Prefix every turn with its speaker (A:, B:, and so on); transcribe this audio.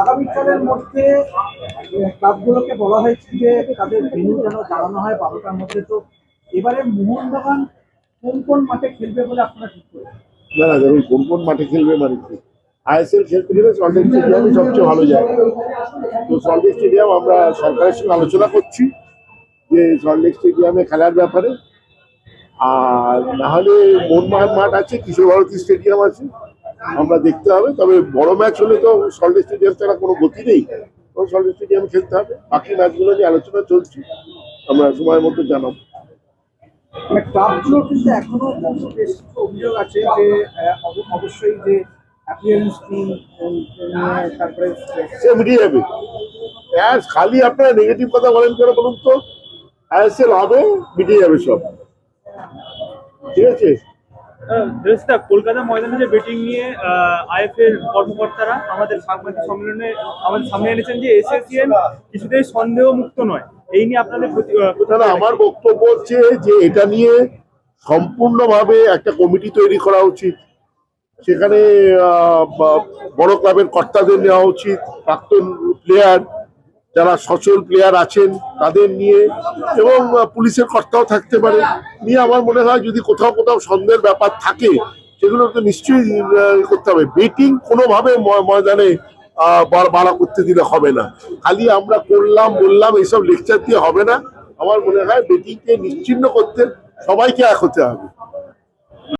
A: আগামীকালের মধ্যে ক্লাবগুলোকে বলা হয়েছে যে তাদের ভেন্যু যেন জানানো হয় বারোটার মধ্যে। তো এবারে মোহনবাগান কোন কোন মাঠে খেলবে বলে আপনারা ঠিক করেছেন?
B: না না কোন কোন মাঠে খেলবে মানে কি? আইএসএল খেলতে গেলে সল্টেক স্টেডিয়ামই সবচেয়ে ভালো জায়গা। তো সল্টেক স্টেডিয়াম আমরা সরকারের সঙ্গে আলোচনা করছি যে সল্টেক স্টেডিয়ামে খেলার ব্যাপারে। আর নাহলে মোহনবাগান মাঠ আছে, কিশোর ভারতী স্টেডিয়াম আছে। আমরা দেখতে হবে তবে বড় ম্যাচ হলে তো সল্টেক স্টেডিয়াম ছাড়া কোনো গতি নেই। তো সল্টেক স্টেডিয়ামে খেলতে হবে। বাকি ম্যাচগুলো নিয়ে আলোচনা চলছে। আমরা সময় মতো জানাব।
A: মানে কিন্তু এখনও অভিযোগ আছে যে অবশ্যই যে তারপরে
B: সে মিটিয়ে যাবে আর খালি আপনারা নেগেটিভ কথা বলেন কেন বলুন তো? আইএসএল হবে মিটিয়ে যাবে সব। ঠিক আছে?
C: দেশটা কলকাতা ময়দানে যে বেটিং নিয়ে আইএফএল কর্মকর্তারা আমাদের সাংবাদিক সম্মেলনে আমাদের সামনে এনেছেন যে এসএসিএন কিছুতেই সন্দেহ মুক্ত নয়। এই নিয়ে আপনাদের
B: আমার বক্তব্য হচ্ছে যে এটা নিয়ে সম্পূর্ণভাবে একটা কমিটি তৈরি করা উচিত। সেখানে বড় ক্লাবের কর্তাদের নেওয়া উচিত প্রাক্তন প্লেয়ার যারা সচল প্লেয়ার আছেন তাদের নিয়ে এবং পুলিশের কর্তাও থাকতে পারে। নিয়ে আমার মনে হয় যদি কোথাও কোথাও সন্দেহের ব্যাপার থাকে, সেগুলো তো নিশ্চয়ই করতে হবে। বেটিং কোনোভাবে ময়দানে বাড়া করতে দিলে হবে না। খালি আমরা করলাম, বললাম, এইসব লেকচার দিয়ে হবে না। আমার মনে হয় বেটিংকে নিশ্চিন্ন করতে সবাইকে এক হতে হবে।